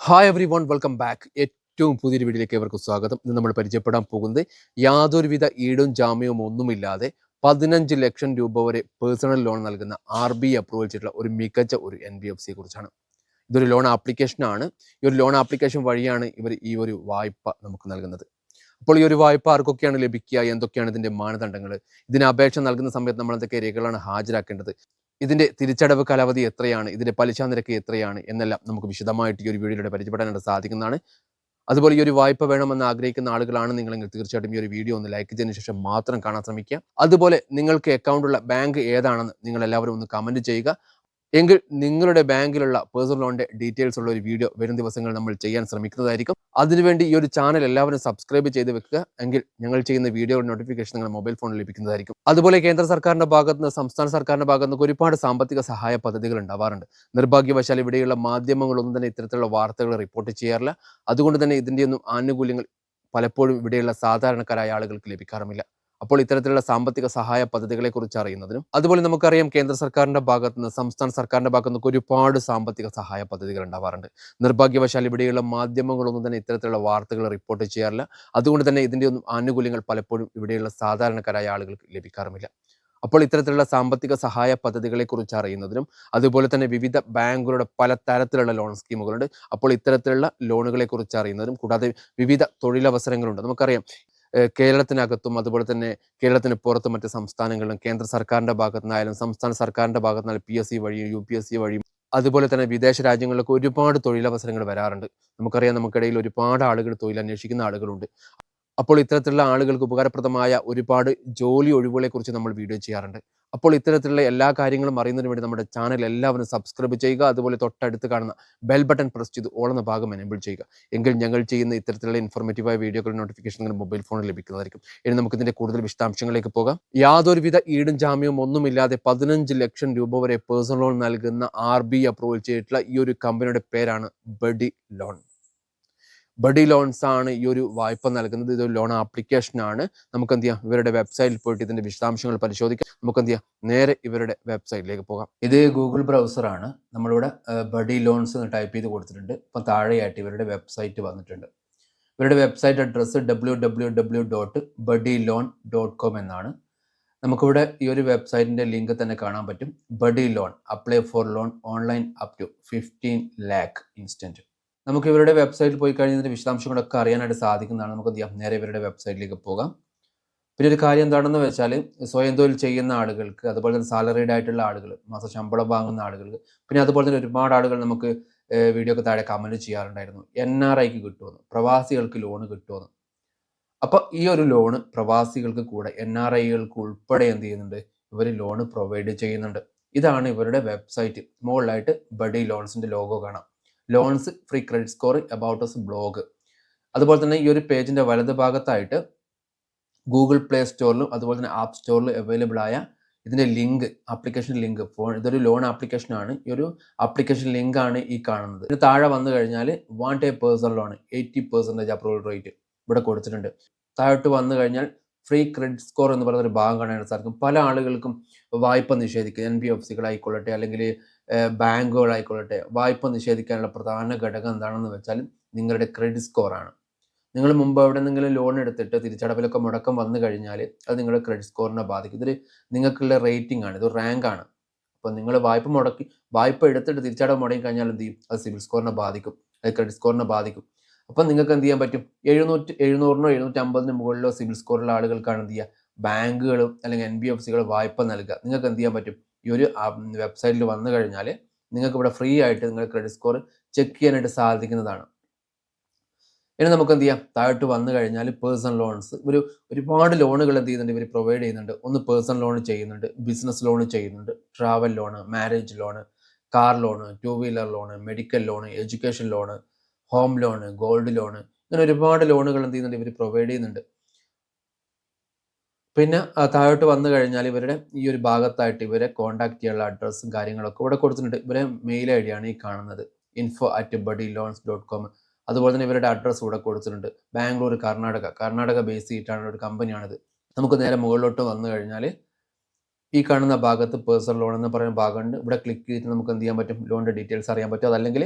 Hi everyone welcome back ഏറ്റവും പുതിയൊരു വീഡിയോയിലേക്ക് ഇവർക്ക് സ്വാഗതം. ഇന്ന് നമ്മൾ പരിചയപ്പെടാൻ പോകുന്നത് യാതൊരുവിധ ഈടും ജാമ്യവും ഒന്നുമില്ലാതെ പതിനഞ്ച് ലക്ഷം രൂപ വരെ പേഴ്സണൽ ലോൺ നൽകുന്ന ആർ ബി അപ്രൂവൽ ചെയ്തിട്ടുള്ള ഒരു മികച്ച ഒരു എൻ ബി എഫ് സിയെ കുറിച്ചാണ്. ഇതൊരു ലോൺ ആപ്ലിക്കേഷനാണ് ഈ ഒരു ലോൺ ആപ്ലിക്കേഷൻ വഴിയാണ് ഇവർ ഈ ഒരു വായ്പ നമുക്ക് നൽകുന്നത്. അപ്പോൾ ഈ ഒരു വായ്പ ആർക്കൊക്കെയാണ് ലഭിക്കുക? എന്തൊക്കെയാണ് ഇതിന്റെ മാനദണ്ഡങ്ങൾ? ഇതിന് അപേക്ഷ നൽകുന്ന സമയത്ത് നമ്മൾ എന്തൊക്കെ രേഖകളാണ് ഹാജരാക്കേണ്ടത്? ഇതിന്റെ തിരിച്ചടവ് കാലാവധി എത്രയാണ്? ഇതിന്റെ പലിശ നിരക്ക് എത്രയാണ്? എന്നെല്ലാം നമുക്ക് വിശദമായിട്ട് ഈ ഒരു വീഡിയോയിലൂടെ പരിചയപ്പെടാനായിട്ട് സാധിക്കുന്നതാണ്. അതുപോലെ ഈ ഒരു വായ്പ വേണമെന്ന് ആഗ്രഹിക്കുന്ന ആളുകളാണ് നിങ്ങളെങ്കിൽ തീർച്ചയായിട്ടും ഈ ഒരു വീഡിയോ ഒന്ന് ലൈക്ക് ചെയ്തതിനു ശേഷം മാത്രം കാണാൻ ശ്രമിക്കുക. അതുപോലെ നിങ്ങൾക്ക് അക്കൗണ്ടുള്ള ബാങ്ക് ഏതാണെന്ന് നിങ്ങൾ എല്ലാവരും ഒന്ന് കമന്റ് ചെയ്യുക. എങ്കിൽ നിങ്ങളുടെ ബാങ്കിലുള്ള പേഴ്സണൽ ലോണിന്റെ ഡീറ്റെയിൽസ് ഉള്ള ഒരു വീഡിയോ വരും ദിവസങ്ങൾ നമ്മൾ ചെയ്യാൻ ശ്രമിക്കുന്നതായിരിക്കും. അതിനുവേണ്ടി ഈ ഒരു ചാനൽ എല്ലാവരും സബ്സ്ക്രൈബ് ചെയ്ത് വെക്കുക. എങ്കിൽ ഞങ്ങൾ ചെയ്യുന്ന വീഡിയോയുടെ നോട്ടിഫിക്കേഷൻ നിങ്ങളുടെ മൊബൈൽ ഫോണിൽ ലഭിക്കുന്നതായിരിക്കും. അതുപോലെ കേന്ദ്ര സർക്കാരിന്റെ ഭാഗത്ത് നിന്ന് സംസ്ഥാന സർക്കാരിന്റെ ഭാഗത്ത് നിന്ന് ഒരുപാട് സാമ്പത്തിക സഹായ പദ്ധതികൾ ഉണ്ടാവാറുണ്ട്. നിർഭാഗ്യവശാൽ ഇവിടെയുള്ള മാധ്യമങ്ങളൊന്നും തന്നെ ഇത്തരത്തിലുള്ള വാർത്തകൾ റിപ്പോർട്ട് ചെയ്യാറില്ല. അതുകൊണ്ട് തന്നെ ഇതിന്റെയൊന്നും ആനുകൂല്യങ്ങൾ പലപ്പോഴും ഇവിടെയുള്ള സാധാരണക്കാരായ ആളുകൾക്ക് ലഭിക്കാറുമില്ല. അപ്പോൾ ഇത്തരത്തിലുള്ള സാമ്പത്തിക സഹായ പദ്ധതികളെ കുറിച്ച് അറിയുന്നതിനും അതുപോലെ നമുക്കറിയാം കേന്ദ്ര സർക്കാരിന്റെ ഭാഗത്ത് നിന്ന് സംസ്ഥാന സർക്കാരിന്റെ ഭാഗത്ത് നിന്ന് ഒരുപാട് സാമ്പത്തിക സഹായ പദ്ധതികൾ ഉണ്ടാവാറുണ്ട്. നിർഭാഗ്യവശാൽ ഇവിടെയുള്ള മാധ്യമങ്ങളൊന്നും തന്നെ ഇത്തരത്തിലുള്ള വാർത്തകൾ റിപ്പോർട്ട് ചെയ്യാറില്ല. അതുകൊണ്ട് തന്നെ ഇതിന്റെ ഒന്നും ആനുകൂല്യങ്ങൾ പലപ്പോഴും ഇവിടെയുള്ള സാധാരണക്കാരായ ആളുകൾക്ക് ലഭിക്കാറുമില്ല. അപ്പോൾ ഇത്തരത്തിലുള്ള സാമ്പത്തിക സഹായ പദ്ധതികളെ കുറിച്ച് അറിയുന്നതിനും അതുപോലെ തന്നെ വിവിധ ബാങ്കുകളുടെ പല തരത്തിലുള്ള ലോൺ സ്കീമുകളുണ്ട്. അപ്പോൾ ഇത്തരത്തിലുള്ള ലോണുകളെ കുറിച്ച് അറിയുന്നതിനും കൂടാതെ വിവിധ തൊഴിലവസരങ്ങളുണ്ട്. നമുക്കറിയാം കേരളത്തിനകത്തും അതുപോലെ തന്നെ കേരളത്തിന് പുറത്തും മറ്റ് സംസ്ഥാനങ്ങളിലും കേന്ദ്ര സർക്കാരിന്റെ ഭാഗത്തു നിന്നായാലും സംസ്ഥാന സർക്കാരിന്റെ ഭാഗത്തു നിന്നാലും പി എസ് സി വഴിയും യു പി എസ് സി വഴിയും അതുപോലെ തന്നെ വിദേശ രാജ്യങ്ങളിലൊക്കെ ഒരുപാട് തൊഴിലവസരങ്ങൾ വരാറുണ്ട്. നമുക്കറിയാം നമുക്കിടയിൽ ഒരുപാട് ആളുകൾ തൊഴിൽ അന്വേഷിക്കുന്ന ആളുകളുണ്ട്. അപ്പോൾ ഇത്തരത്തിലുള്ള ആളുകൾക്ക് ഉപകാരപ്രദമായ ഒരുപാട് ജോലി ഒഴിവുകളെ കുറിച്ച് നമ്മൾ വീഡിയോ ചെയ്യാറുണ്ട്. അപ്പോൾ ഇത്തരത്തിലുള്ള എല്ലാ കാര്യങ്ങളും അറിയുന്നതിന് വേണ്ടി നമ്മുടെ ചാനൽ എല്ലാവരും സബ്സ്ക്രൈബ് ചെയ്യുക. അതുപോലെ തൊട്ടടുത്ത് കാണുന്ന ബെൽ ബട്ടൺ പ്രസ് ചെയ്ത് ഓൾ എന്ന ഭാഗം എനേബിൾ ചെയ്യുക. എങ്കിൽ ഞങ്ങൾ ചെയ്യുന്ന ഇത്തരത്തിലുള്ള ഇൻഫോർമേറ്റീവായ വീഡിയോകളുടെ നോട്ടിഫിക്കേഷൻ നിങ്ങളുടെ മൊബൈൽ ഫോണിൽ ലഭിക്കുന്നതായിരിക്കും. ഇനി നമുക്ക് ഇതിന്റെ കൂടുതൽ വിശദാംശങ്ങളിലേക്ക് പോകാം. യാതൊരുവിധ ഈടും ജാമ്യവും ഒന്നുമില്ലാതെ പതിനഞ്ച് ലക്ഷം രൂപ വരെ പേഴ്സണൽ ലോൺ നൽകുന്ന ആർ ബി അപ്രൂവൽ ചെയ്തിട്ടുള്ള ഈ ഒരു കമ്പനിയുടെ പേരാണ് ബഡി ലോൺ ബഡി ലോൺസ് ആണ് ഈ ഒരു വായ്പ നൽകുന്നത്. ഇതൊരു ലോൺ ആപ്ലിക്കേഷൻ ആണ്. നമുക്ക് എന്ത് ചെയ്യാം? ഇവരുടെ വെബ്സൈറ്റിൽ പോയിട്ട് ഇതിന്റെ വിശദാംശങ്ങൾ പരിശോധിക്കാം. നമുക്ക് എന്ത് ചെയ്യാം? നേരെ ഇവരുടെ വെബ്സൈറ്റിലേക്ക് പോകാം. ഇത് ഗൂഗിൾ ബ്രൗസർ ആണ്. നമ്മളിവിടെ ബഡി ലോൺസ് എന്ന് ടൈപ്പ് ചെയ്ത് കൊടുത്തിട്ടുണ്ട്. ഇപ്പം താഴെയായിട്ട് ഇവരുടെ വെബ്സൈറ്റ് വന്നിട്ടുണ്ട്. ഇവരുടെ website address W W W dot Buddy Loan dot com എന്നാണ്. നമുക്കിവിടെ ഈ ഒരു വെബ്സൈറ്റിന്റെ ലിങ്ക് തന്നെ കാണാൻ പറ്റും. Buddy Loan apply for loan online up to fifteen lakh instant നമുക്ക് ഇവരുടെ വെബ്സൈറ്റിൽ പോയി കഴിഞ്ഞാൽ ഇതിന്റെ വിശദാംശങ്ങളൊക്കെ അറിയാനായിട്ട് സാധിക്കുന്നതാണ്. നമുക്ക് നേരെ ഇവരുടെ വെബ്സൈറ്റിലേക്ക് പോകാം. പിന്നെ ഒരു കാര്യം എന്താണെന്ന് വെച്ചാൽ സ്വയം തൊഴിൽ ചെയ്യുന്ന ആളുകൾക്ക് അതുപോലെ തന്നെ സാലറീഡ് ആയിട്ടുള്ള ആളുകൾ മാസം ശമ്പളം വാങ്ങുന്ന ആളുകൾക്ക് പിന്നെ അതുപോലെ തന്നെ ഒരുപാട് ആളുകൾ നമുക്ക് വീഡിയോ ഒക്കെ താഴെ കമന്റ് ചെയ്യാറുണ്ടായിരുന്നു. എൻ ആർ ഐക്ക് കിട്ടുമെന്ന് പ്രവാസികൾക്ക് ലോണ് കിട്ടുമെന്ന്. അപ്പൊ ഈ ഒരു ലോണ് പ്രവാസികൾക്ക് കൂടെ എൻ ആർ ഐകൾക്ക് ഉൾപ്പെടെ എന്ത് ചെയ്യുന്നുണ്ട്? ഇവർ ലോണ് പ്രൊവൈഡ് ചെയ്യുന്നുണ്ട്. ഇതാണ് ഇവരുടെ വെബ്സൈറ്റ് മുകളിലായിട്ട് ബഡി ലോൺസിന്റെ ലോഗോ കാണാം. Loans free credit score about us blog അതുപോലെ തന്നെ ഈ ഒരു പേജിന്റെ വലത് ഭാഗത്തായിട്ട് ഗൂഗിൾ പ്ലേ സ്റ്റോറിലും അതുപോലെ തന്നെ ആപ്പ് സ്റ്റോറിലും അവൈലബിൾ ആയ ഇതിന്റെ ലിങ്ക് ആപ്ലിക്കേഷൻ ലിങ്ക് ഫോൺ ഇതൊരു ലോൺ ആപ്ലിക്കേഷനാണ് ഈ ഒരു ആപ്ലിക്കേഷൻ ലിങ്ക് ആണ് ഈ കാണുന്നത്. ഇതിന് താഴെ വന്നു കഴിഞ്ഞാൽ one a personal loan eighty percentage approval rate ഇവിടെ കൊടുത്തിട്ടുണ്ട്. താഴോട്ട് വന്നു കഴിഞ്ഞാൽ ഫ്രീ ക്രെഡിറ്റ് സ്കോർ എന്ന് പറയുന്ന ഒരു ഭാഗം കാണാനായിട്ട് സാധിക്കും. പല ആളുകൾക്കും വായ്പ നിഷേധിക്കുക എൻ ബി എഫ് സികളായിക്കൊള്ളട്ടെ അല്ലെങ്കിൽ ബാങ്കുകളായിക്കൊള്ളട്ടെ വായ്പ നിഷേധിക്കാനുള്ള പ്രധാന ഘടകം എന്താണെന്ന് വെച്ചാൽ നിങ്ങളുടെ ക്രെഡിറ്റ് സ്കോറാണ് നിങ്ങൾ മുമ്പ് എവിടെ നിന്നെങ്കിലും ലോൺ എടുത്തിട്ട് തിരിച്ചടവിലൊക്കെ മുടക്കം വന്നു കഴിഞ്ഞാൽ അത് നിങ്ങളുടെ ക്രെഡിറ്റ് സ്കോറിനെ ബാധിക്കും. ഇതൊരു നിങ്ങൾക്കുള്ള റേറ്റിംഗ് ആണ് ഇത് റാങ്ക് ആണ്. അപ്പോൾ നിങ്ങൾ വായ്പ മുടക്കി വായ്പ എടുത്തിട്ട് തിരിച്ചടവ് മുടങ്ങി കഴിഞ്ഞാൽ എന്ത് ചെയ്യും? അത് സിവിൽ സ്കോറിനെ ബാധിക്കും അത് ക്രെഡിറ്റ് സ്കോറിനെ ബാധിക്കും. അപ്പം നിങ്ങൾക്ക് എന്ത് ചെയ്യാൻ പറ്റും? എഴുന്നൂറ്റി എഴുന്നൂറിനോ എഴുന്നൂറ്റി അമ്പതിന് മുകളിലോ സിവിൽ സ്കോറുള്ള ആളുകൾക്കാണ് എന്ത് ചെയ്യുക? ബാങ്കുകളും അല്ലെങ്കിൽ എൻ ബി എഫ് സികളും വായ്പ നൽകുക. നിങ്ങൾക്ക് എന്ത് ചെയ്യാൻ പറ്റും? ഈ ഒരു വെബ്സൈറ്റിൽ വന്നു കഴിഞ്ഞാൽ നിങ്ങൾക്ക് ഇവിടെ ഫ്രീ ആയിട്ട് നിങ്ങൾ ക്രെഡിറ്റ് സ്കോർ ചെക്ക് ചെയ്യാനായിട്ട് സാധിക്കുന്നതാണ്. ഇനി നമുക്ക് എന്ത് ചെയ്യാം? താഴോട്ട് വന്നു കഴിഞ്ഞാൽ പേഴ്സണൽ ലോൺസ് ഒരു ഒരുപാട് ലോണുകൾ എന്ത് ചെയ്യുന്നുണ്ട്? ഇവർ പ്രൊവൈഡ് ചെയ്യുന്നുണ്ട്. ഒന്ന് പേഴ്സണൽ ലോൺ ചെയ്യുന്നുണ്ട് ബിസിനസ് ലോൺ ചെയ്യുന്നുണ്ട് travel loan marriage loan car loan two wheeler loan medical loan education loan home loan gold loan ഇങ്ങനെ ഒരുപാട് ലോണുകൾ എന്ത് ചെയ്യുന്നുണ്ട്? ഇവർ പ്രൊവൈഡ് ചെയ്യുന്നുണ്ട്. പിന്നെ താഴോട്ട് വന്നു കഴിഞ്ഞാൽ ഇവരുടെ ഈ ഒരു ഭാഗത്തായിട്ട് ഇവരെ കോൺടാക്ട് ചെയ്യാനുള്ള അഡ്രസ്സും കാര്യങ്ങളൊക്കെ ഇവിടെ കൊടുത്തിട്ടുണ്ട്. ഇവരെ മെയിൽ ഐ ഡിയാണ് ഈ കാണുന്നത്. Info at buddy loans dot com അതുപോലെ തന്നെ ഇവരുടെ അഡ്രസ്സ് ഇവിടെ കൊടുത്തിട്ടുണ്ട്. ബാംഗ്ലൂർ കർണാടക. കർണാടക ബേസ് ചെയ്തിട്ടാണ് ഒരു കമ്പനിയാണിത് നമുക്ക് നേരെ മുകളിലോട്ട് വന്നു കഴിഞ്ഞാൽ ഈ കാണുന്ന ഭാഗത്ത് പേഴ്സണൽ ലോൺ എന്ന് പറയുന്ന ഭാഗമുണ്ട്. ഇവിടെ ക്ലിക്ക് ചെയ്തിട്ട് നമുക്ക് എന്ത് ചെയ്യാൻ പറ്റും? ലോണിന്റെ ഡീറ്റെയിൽസ് അറിയാൻ പറ്റും. അതല്ലെങ്കിൽ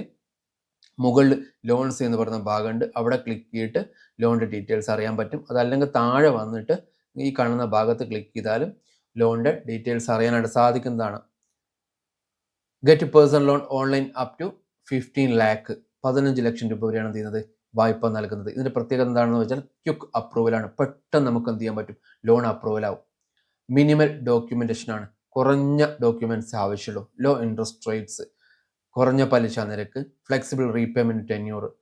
മുകളിൽ ലോൺസ് എന്ന് പറയുന്ന ഭാഗമുണ്ട്. അവിടെ ക്ലിക്ക് ചെയ്തിട്ട് ലോണിന്റെ ഡീറ്റെയിൽസ് അറിയാൻ പറ്റും. അതല്ലെങ്കിൽ താഴെ വന്നിട്ട് ഈ കാണുന്ന ഭാഗത്ത് ക്ലിക്ക് ചെയ്താലും ലോണിന്റെ ഡീറ്റെയിൽസ് അറിയാനായിട്ട് സാധിക്കുന്നതാണ്. Get personal loan online up to fifteen lakh പതിനഞ്ച് ലക്ഷം രൂപ വരെയാണ് ചെയ്യുന്നത്? വായ്പ നൽകുന്നത്. ഇതിന്റെ പ്രത്യേകത എന്താണെന്ന് വെച്ചാൽ ക്യുക്ക് അപ്രൂവലാണ് പെട്ടെന്ന് നമുക്ക് എന്ത് ചെയ്യാൻ പറ്റും? ലോൺ അപ്രൂവൽ ആവും. മിനിമൽ ഡോക്യുമെന്റേഷൻ ആണ്. കുറഞ്ഞ ഡോക്യുമെന്റ്സ് ആവശ്യമുള്ളൂ. ലോ ഇൻട്രസ്റ്റ് റേറ്റ്സ് കുറഞ്ഞ പലിശ നിരക്ക്. ഫ്ലെക്സിബിൾ റീപേയ്മെന്റ് ടെന്യൂർ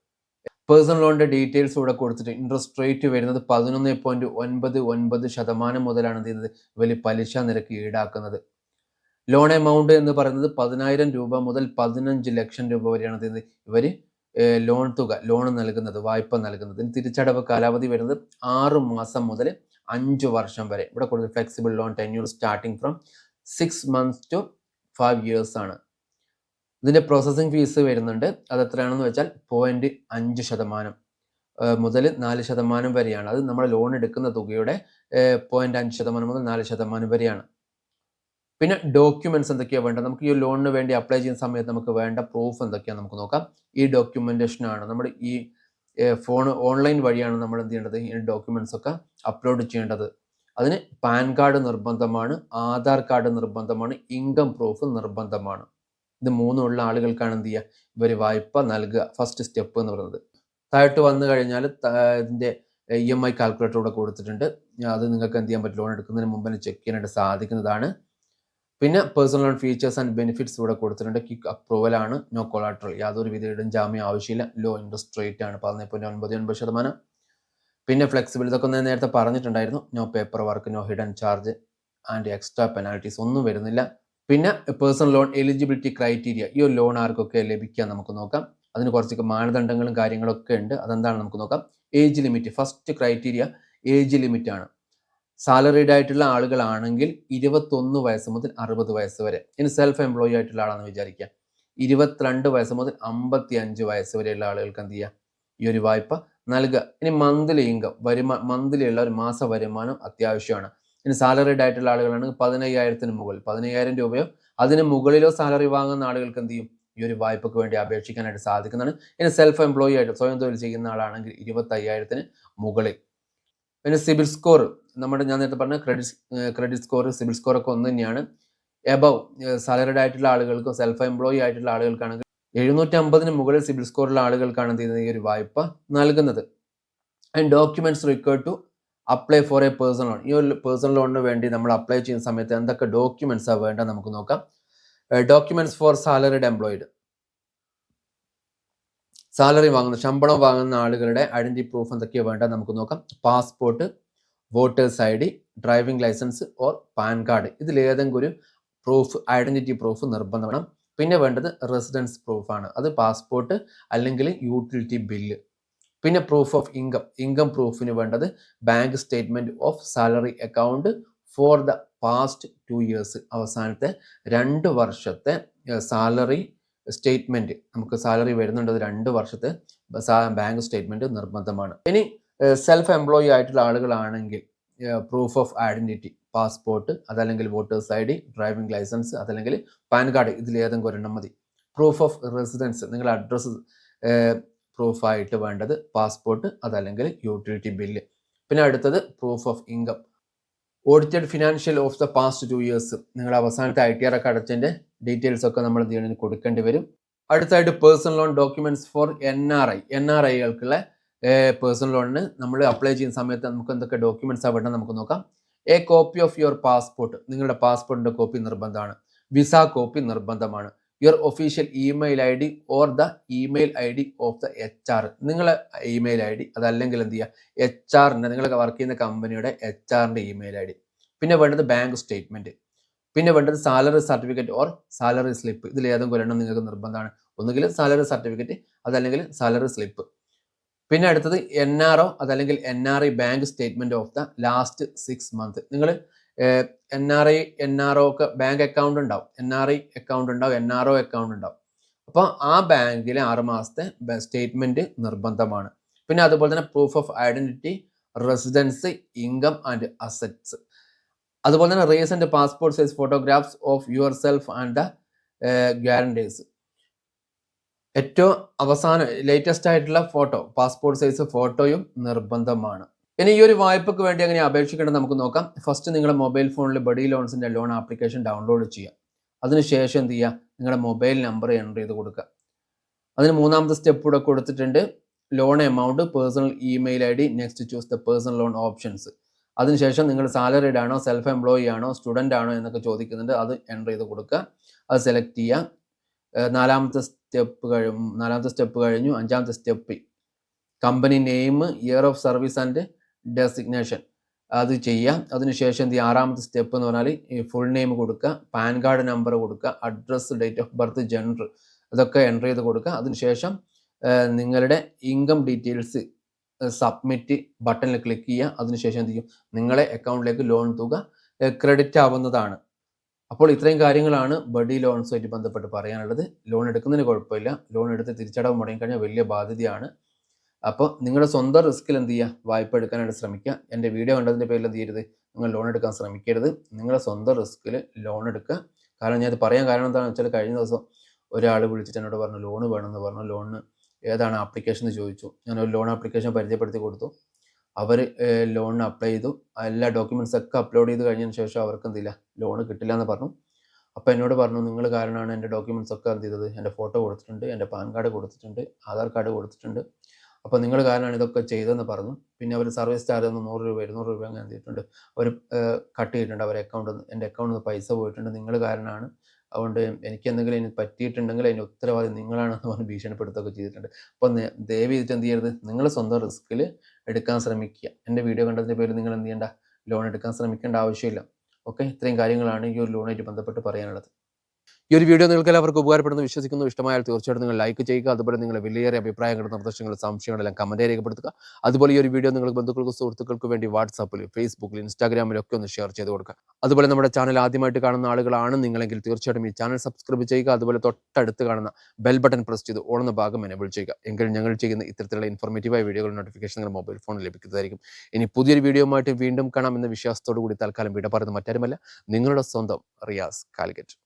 പേഴ്സണൽ ലോണിന്റെ ഡീറ്റെയിൽസ് ഇവിടെ കൊടുത്തിട്ട് ഇൻട്രസ്റ്റ് റേറ്റ് വരുന്നത് പതിനൊന്ന് പോയിന്റ് ഒൻപത് ഒൻപത് ശതമാനം മുതലാണ് എന്ത് ചെയ്യുന്നത്? ഇവർ പലിശ നിരക്ക് ഈടാക്കുന്നത്. ലോൺ എമൗണ്ട് എന്ന് പറയുന്നത് പതിനായിരം രൂപ മുതൽ പതിനഞ്ച് ലക്ഷം രൂപ വരെയാണ് എന്ത് ഇവർ ലോൺ തുക ലോൺ നൽകുന്നത് വായ്പ നൽകുന്നത്. തിരിച്ചടവ് കാലാവധി വരുന്നത് ആറ് മാസം മുതൽ അഞ്ച് വർഷം വരെ. ഇവിടെ കൊടുത്ത് flexible loan tenure starting from six months to five years ആണ്. ഇതിന്റെ പ്രോസസ്സിംഗ് ഫീസ് വരുന്നുണ്ട്. അത് എത്രയാണെന്ന് വെച്ചാൽ പോയിന്റ് അഞ്ച് ശതമാനം. മുതൽ നാല് ശതമാനം വരെയാണ്. അത് നമ്മൾ ലോൺ എടുക്കുന്ന തുകയുടെ പോയിന്റ് അഞ്ച് ശതമാനം മുതൽ നാല് ശതമാനം വരെയാണ്. പിന്നെ ഡോക്യുമെന്റ്സ് എന്തൊക്കെയാണ് വേണ്ടത്? നമുക്ക് ഈ ലോണിന് വേണ്ടി അപ്ലൈ ചെയ്യുന്ന സമയത്ത് നമുക്ക് വേണ്ട പ്രൂഫ് എന്തൊക്കെയാണ് നമുക്ക് നോക്കാം. ഈ ഡോക്യുമെന്റേഷൻ ആണ്. നമ്മൾ ഈ ഫോൺ ഓൺലൈൻ വഴിയാണ് നമ്മൾ എന്ത് ചെയ്യേണ്ടത്? ഈ ഡോക്യുമെന്റ്സ് ഒക്കെ അപ്ലോഡ് ചെയ്യേണ്ടത്. അതിന് പാൻ കാർഡ് നിർബന്ധമാണ് ആധാർ കാർഡ് നിർബന്ധമാണ് ഇൻകം പ്രൂഫ് നിർബന്ധമാണ്. ഇത് മൂന്നുമുള്ള ആളുകൾക്കാണ് എന്ത് ചെയ്യുക ഇവർ വായ്പ നൽകുക. ഫസ്റ്റ് സ്റ്റെപ്പ് എന്ന് പറയുന്നത്. താഴോട്ട് വന്നു കഴിഞ്ഞാൽ ഇതിന്റെ ഇ എം ഐ കാൽക്കുലേറ്റർ ഇവിടെ കൊടുത്തിട്ടുണ്ട്. അത് നിങ്ങൾക്ക് എന്ത് ചെയ്യാൻ പറ്റും? ലോൺ എടുക്കുന്നതിന് മുമ്പ് തന്നെ ചെക്ക് ചെയ്യാനായിട്ട് സാധിക്കുന്നതാണ്. പിന്നെ personal loan features and benefits ഇവിടെ കൊടുത്തിട്ടുണ്ട്. കിക്ക് അപ്രൂവൽ ആണ്. നോ കൊളാട്രൽ യാതൊരു വിധയുടെയും ജാമ്യം ആവശ്യമില്ല. ലോ ഇൻട്രസ്റ്റ് റേറ്റ് ആണ്. പതിനൊന്ന് പോയിന്റ് ഒൻപത് ഒൻപത് ശതമാനം. പിന്നെ ഫ്ലെക്സിബിൾ ഇതൊക്കെ ഞാൻ നേരത്തെ പറഞ്ഞിട്ടുണ്ടായിരുന്നു. No paper work no hidden charge and extra penalties ഒന്നും വരുന്നില്ല. പിന്നെ പേഴ്സണൽ ലോൺ എലിജിബിലിറ്റി ക്രൈറ്റീരിയ ഈ ഒരു ലോൺ ആർക്കൊക്കെ ലഭിക്കാൻ നമുക്ക് നോക്കാം. അതിന് കുറച്ചൊക്കെ മാനദണ്ഡങ്ങളും കാര്യങ്ങളൊക്കെ ഉണ്ട്. അതെന്താണ് നമുക്ക് നോക്കാം? Age limit first criteria age limit ആണ്. സാലറീഡ് ആയിട്ടുള്ള ആളുകളാണെങ്കിൽ ഇരുപത്തൊന്ന് വയസ്സ് മുതൽ അറുപത് വയസ്സ് വരെ. ഇനി സെൽഫ് എംപ്ലോയി ആയിട്ടുള്ള ആളാണെന്ന് വിചാരിക്കുക. ഇരുപത്തിരണ്ട് വയസ്സ് മുതൽ അമ്പത്തി അഞ്ച് വയസ്സ് വരെയുള്ള ആളുകൾക്ക് എന്ത് ചെയ്യുക ഈ ഒരു വായ്പ നൽകുക. ഇനി മന്ത്ലി ഇൻകം വരുമാ മന്ത്ലി ഉള്ള ഒരു മാസ വരുമാനം അത്യാവശ്യമാണ്. ഇനി സാലറിഡ് ആയിട്ടുള്ള ആളുകളാണ് പതിനയ്യായിരത്തിന് മുകളിൽ. പതിനയ്യായിരം രൂപയോ അതിന് മുകളിലോ സാലറി വാങ്ങുന്ന ആളുകൾക്ക് എന്ത് ചെയ്യും? ഈ ഒരു വായ്പക്ക് വേണ്ടി അപേക്ഷിക്കാനായിട്ട് സാധിക്കുന്നതാണ്. ഇനി സെൽഫ് എംപ്ലോയി ആയിട്ട് സ്വയം തൊഴിൽ ചെയ്യുന്ന ആളാണെങ്കിൽ ഇരുപത്തയ്യായിരത്തിന് മുകളിൽ. പിന്നെ സിബിൽ സ്കോർ. നമ്മുടെ ഞാൻ നേരത്തെ പറഞ്ഞ credit credit score CIBIL score ഒക്കെ ഒന്ന് തന്നെയാണ്. എബവ് സാലറിഡ് ആയിട്ടുള്ള ആളുകൾക്കും സെൽഫ് എംപ്ലോയി ആയിട്ടുള്ള ആളുകൾക്കാണെങ്കിൽ എഴുന്നൂറ്റി അമ്പതിന് മുകളിൽ സിബിൽ സ്കോറുള്ള ആളുകൾക്കാണ് എന്ത് ചെയ്യുന്നത്? ഈ ഒരു വായ്പ നൽകുന്നത്. And documents required to apply for a personal loan ഈ ഒരു പേഴ്സണൽ ലോണിന് വേണ്ടി നമ്മൾ അപ്ലൈ ചെയ്യുന്ന സമയത്ത് എന്തൊക്കെ ഡോക്യുമെൻസാണ് വേണ്ടത് നമുക്ക് നോക്കാം. Documents for salaried employed salary വാങ്ങുന്ന ശമ്പളം വാങ്ങുന്ന ആളുകളുടെ ഐഡന്റിറ്റി പ്രൂഫ് എന്തൊക്കെയാണ് വേണ്ട നമുക്ക് നോക്കാം. Passport voters I D driving licence or PAN card ഇതിൽ ഏതെങ്കിലും ഒരു പ്രൂഫ് ഐഡന്റിറ്റി പ്രൂഫ് നിർബന്ധമാണ് പിന്നെ വേണ്ടത് റെസിഡൻസ് പ്രൂഫാണ് അത് പാസ്പോർട്ട് അല്ലെങ്കിൽ യൂട്ടിലിറ്റി ബില്ല് പിന്നെ പ്രൂഫ് ഓഫ് ഇൻകം ഇൻകം പ്രൂഫിന് വേണ്ടത് bank statement of salary account for the past two years അവസാനത്തെ രണ്ട് വർഷത്തെ സാലറി സ്റ്റേറ്റ്മെന്റ് നമുക്ക് സാലറി വരുന്നുണ്ട് രണ്ട് വർഷത്തെ ബാങ്ക് സ്റ്റേറ്റ്മെന്റ് നിർബന്ധമാണ്. ഇനി സെൽഫ് എംപ്ലോയി ആയിട്ടുള്ള ആളുകളാണെങ്കിൽ പ്രൂഫ് ഓഫ് ഐഡന്റിറ്റി പാസ്പോർട്ട് അതല്ലെങ്കിൽ voters I D driving licence അതല്ലെങ്കിൽ പാൻ കാർഡ് ഇതിൽ ഏതെങ്കിലും ഒരെണ്ണം മതി. പ്രൂഫ് ഓഫ് റെസിഡൻസ് നിങ്ങളുടെ അഡ്രസ്സ് പ്രൂഫായിട്ട് വേണ്ടത് പാസ്പോർട്ട് അതല്ലെങ്കിൽ യൂട്ടിലിറ്റി ബില്ല് പിന്നെ അടുത്തത് proof of income audited financial of the past two years നിങ്ങൾ അവസാനത്തെ ഐ ടി ആർ ഒക്കെ അടച്ചതിന്റെ ഡീറ്റെയിൽസ് ഒക്കെ നമ്മൾ എന്ത് കൊടുക്കേണ്ടി വരും. അടുത്തായിട്ട് personal loan documents for N R I N R ഐകൾക്കുള്ള personal ലോണിന് നമ്മൾ അപ്ലൈ ചെയ്യുന്ന സമയത്ത് നമുക്ക് എന്തൊക്കെ ഡോക്യുമെന്റ്സ് വേണ്ടത് നമുക്ക് നോക്കാം. A copy of your passport നിങ്ങളുടെ പാസ്പോർട്ടിന്റെ കോപ്പി നിർബന്ധമാണ്. വിസ കോപ്പി നിർബന്ധമാണ്. Your official email I D or the email I D of the H R നിങ്ങളെ ഇമെയിൽ ഐ ഡി അതല്ലെങ്കിൽ എന്ത് ചെയ്യുക എച്ച് ആറിന്റെ നിങ്ങൾ വർക്ക് ചെയ്യുന്ന കമ്പനിയുടെ എച്ച് ആറിന്റെ ഇമെയിൽ ഐ ഡി പിന്നെ വേണ്ടത് ബാങ്ക് സ്റ്റേറ്റ്മെന്റ് പിന്നെ വേണ്ടത് salary certificate or salary slip ഇതിൽ ഏതെങ്കിലും ഒരെണ്ണം നിങ്ങൾക്ക് നിർബന്ധമാണ്. ഒന്നുകിൽ സാലറി സർട്ടിഫിക്കറ്റ് അതല്ലെങ്കിൽ സാലറി സ്ലിപ്പ് പിന്നെ അടുത്തത് എൻ ആർ ഒ അതല്ലെങ്കിൽ N R I bank statement of the last six month നിങ്ങൾ N R I N R O ഒക്കെ ബാങ്ക് അക്കൗണ്ട് ഉണ്ടാവും. എൻ ആർ ഐ അക്കൗണ്ട് ഉണ്ടാവും എൻ ആർ ഒ അക്കൗണ്ട് ഉണ്ടാവും. അപ്പോൾ ആ ബാങ്കിലെ ആറ് മാസത്തെ സ്റ്റേറ്റ്മെന്റ് നിർബന്ധമാണ്. പിന്നെ അതുപോലെ തന്നെ proof of identity residence income and assets അതുപോലെ തന്നെ recent passport size photographs of your self and the guarantors ഏറ്റവും അവസാനം ലേറ്റസ്റ്റ് ആയിട്ടുള്ള ഫോട്ടോ പാസ്പോർട്ട് സൈസ് ഫോട്ടോയും നിർബന്ധമാണ്. ഇനി ഈ ഒരു വായ്പക്ക് വേണ്ടി അങ്ങനെ അപേക്ഷിക്കേണ്ടത് നമുക്ക് നോക്കാം. ഫസ്റ്റ് നിങ്ങളുടെ മൊബൈൽ ഫോണിൽ ബഡി ലോൺസിന്റെ ലോൺ ആപ്ലിക്കേഷൻ ഡൗൺലോഡ് ചെയ്യുക അതിനുശേഷം എന്ത് ചെയ്യുക നിങ്ങളുടെ മൊബൈൽ നമ്പർ എന്റർ ചെയ്ത് കൊടുക്കുക. അതിന് മൂന്നാമത്തെ സ്റ്റെപ്പ് കൂടെ കൊടുത്തിട്ടുണ്ട്. Loan amount personal email I D next choose the personal loan options അതിനുശേഷം നിങ്ങൾ സാലറിഡ് ആണോ സെൽഫ് എംപ്ലോയി ആണോ സ്റ്റുഡന്റ് ആണോ എന്നൊക്കെ ചോദിക്കുന്നുണ്ട്. അത് എന്റർ ചെയ്ത് കൊടുക്കുക. അത് സെലക്ട് ചെയ്യുക നാലാമത്തെ സ്റ്റെപ്പ് കഴിഞ്ഞു നാലാമത്തെ സ്റ്റെപ്പ് കഴിഞ്ഞു. അഞ്ചാമത്തെ step company name year of service and designation അത് ചെയ്യാം അതിനുശേഷം എന്ത് ആറാമത്തെ സ്റ്റെപ്പ് എന്ന് പറഞ്ഞാൽ ഈ ഫുൾ നെയിം കൊടുക്കുക പാൻ കാർഡ് നമ്പർ കൊടുക്കുക address date of birth gender അതൊക്കെ എന്റർ ചെയ്ത് കൊടുക്കുക. അതിനുശേഷം നിങ്ങളുടെ ഇൻകം ഡീറ്റെയിൽസ് സബ്മിറ്റ് ബട്ടണിൽ ക്ലിക്ക് ചെയ്യുക. അതിനുശേഷം എന്ത് ചെയ്യും? നിങ്ങളെ അക്കൗണ്ടിലേക്ക് ലോൺ തുക ക്രെഡിറ്റ് ആവുന്നതാണ്. അപ്പോൾ ഇത്രയും കാര്യങ്ങളാണ് ബഡി ലോൺസുമായിട്ട് ബന്ധപ്പെട്ട് പറയാനുള്ളത്. ലോൺ എടുക്കുന്നതിന് കുഴപ്പമില്ല. ലോൺ എടുത്ത് തിരിച്ചടവ് മുടങ്ങിക്കഴിഞ്ഞാൽ വലിയ ബാധ്യതയാണ്. അപ്പോൾ നിങ്ങളുടെ സ്വന്തം റിസ്ക്കിൽ എന്ത് ചെയ്യുക വായ്പ എടുക്കാനായിട്ട് ശ്രമിക്കുക. എന്റെ വീഡിയോ കണ്ടതിന്റെ പേരിൽ എന്ത് ചെയ്യരുത്? നിങ്ങൾ ലോൺ എടുക്കാൻ ശ്രമിക്കരുത്. നിങ്ങളുടെ സ്വന്തം റിസ്ക്കിൽ ലോൺ എടുക്കുക. കാരണം ഞാൻ ഇത് പറയാൻ കാരണം എന്താണെന്ന് വെച്ചാൽ കഴിഞ്ഞ ദിവസം ഒരാൾ വിളിച്ചിട്ട് എന്നോട് പറഞ്ഞു ലോൺ വേണമെന്ന് പറഞ്ഞു. ലോണിന് ഏതാണ് ആപ്ലിക്കേഷൻ എന്ന് ചോദിച്ചു. ഞാൻ ഒരു ലോൺ ആപ്ലിക്കേഷൻ പരിചയപ്പെടുത്തി കൊടുത്തു. അവർ ലോണിന് അപ്ലൈ ചെയ്തു. എല്ലാ ഡോക്യുമെന്റ്സ് ഒക്കെ അപ്ലോഡ് ചെയ്ത് കഴിഞ്ഞതിന് ശേഷം അവർക്ക് എന്തില്ല ലോൺ കിട്ടില്ല എന്ന് പറഞ്ഞു. അപ്പോൾ എന്നോട് പറഞ്ഞു നിങ്ങൾ കാരണമാണ് എന്റെ ഡോക്യുമെന്റ്സ് ഒക്കെ എന്ത് ചെയ്തത്? എന്റെ ഫോട്ടോ കൊടുത്തിട്ടുണ്ട് എന്റെ പാൻ കാർഡ് കൊടുത്തിട്ടുണ്ട് ആധാർ കാർഡ് കൊടുത്തിട്ടുണ്ട്. അപ്പോൾ നിങ്ങൾ കാരണമാണ് ഇതൊക്കെ ചെയ്തതെന്ന് പറഞ്ഞു. പിന്നെ അവർ സർവീസ് ചാർജ് ഒന്ന് നൂറ് രൂപ ഇരുന്നൂറ് രൂപ അങ്ങനെ ചെയ്തിട്ടുണ്ട്. അവർ കട്ട് ചെയ്തിട്ടുണ്ട് അവരെ അക്കൗണ്ടിൽ നിന്ന് എന്റെ അക്കൗണ്ടിൽ നിന്ന് പൈസ പോയിട്ടുണ്ട്. നിങ്ങൾ കാരണമാണ് അതുകൊണ്ട് എനിക്ക് എന്തെങ്കിലും അതിന് പറ്റിയിട്ടുണ്ടെങ്കിൽ അതിന്റെ ഉത്തരവാദി നിങ്ങളാണെന്ന് പറഞ്ഞ് ഭീഷണിപ്പെടുത്തുകയൊക്കെ ചെയ്തിട്ടുണ്ട്. അപ്പോൾ ദയവ് ചെയ്തിട്ട് എന്ത് ചെയ്യരുത്? നിങ്ങൾ സ്വന്തം റിസ്ക്കിൽ എടുക്കാൻ ശ്രമിക്കുക. എന്റെ വീഡിയോ കണ്ടതിന്റെ പേരിൽ നിങ്ങൾ എന്ത് ചെയ്യേണ്ട? ലോൺ എടുക്കാൻ ശ്രമിക്കേണ്ട ആവശ്യമില്ല. ഓക്കെ ഇത്രയും കാര്യങ്ങളാണ് ഈ ഒരു ലോണായിട്ട് ബന്ധപ്പെട്ട് പറയാനുള്ളത്. ഈ ഒരു വീഡിയോ നിങ്ങൾക്ക് എല്ലാവർക്കും ഉപകാരപ്പെടുന്നു. വിശ്വസിക്കുന്നു. ഇഷ്ടമായാൽ തീർച്ചയായിട്ടും നിങ്ങൾ ലൈക്ക് ചെയ്യുക. അതുപോലെ നിങ്ങളുടെ വിലയേറിയ അഭിപ്രായങ്ങളും നിർദ്ദേശങ്ങളും സംശയങ്ങളെല്ലാം കമന്റ് രേഖപ്പെടുത്തുക. അതുപോലെ ഈ ഒരു വീഡിയോ നിങ്ങൾക്ക് ബന്ധുക്കൾക്ക് സുഹൃത്തുക്കൾക്ക് വേണ്ടി വാട്സാപ്പിൽ ഫേസ്ബുക്കിൽ ഇൻസ്റ്റാഗ്രാമിലും ഒക്കെ ഒന്ന് ഷെയർ ചെയ്ത് കൊടുക്കുക. അതുപോലെ നമ്മുടെ ചാനൽ ആദ്യമായിട്ട് കാണുന്ന ആളുകളാണ് നിങ്ങളെങ്കിൽ തീർച്ചയായിട്ടും ഈ ചാനൽ സബ്സ്ക്രൈബ് ചെയ്യുക. അതുപോലെ തൊട്ടടുത്ത് കാണുന്ന ബെൽ ബട്ടൺ പ്രസ് ചെയ്ത് ഓണുന്ന ഭാഗം എനേബിൾ ചെയ്യുക. എങ്കിൽ ഞങ്ങൾ ചെയ്യുന്ന ഇത്തരത്തിലുള്ള ഇൻഫോർമേറ്റീവായ വീഡിയോകൾ നോട്ടിഫിക്കേഷൻ നിങ്ങളുടെ മൊബൈൽ ഫോണിൽ ലഭിക്കുന്നതായിരിക്കും. ഇനി പുതിയൊരു വീഡിയോയുമായിട്ട് വീണ്ടും കാണാം എന്ന വിശ്വാസത്തോടു കൂടി തൽക്കാലം വിട പറയുന്ന മറ്റാരുമല്ല. നിങ്ങളുടെ സ്വന്തം റിയാസ് കാലിക്കറ്റ്.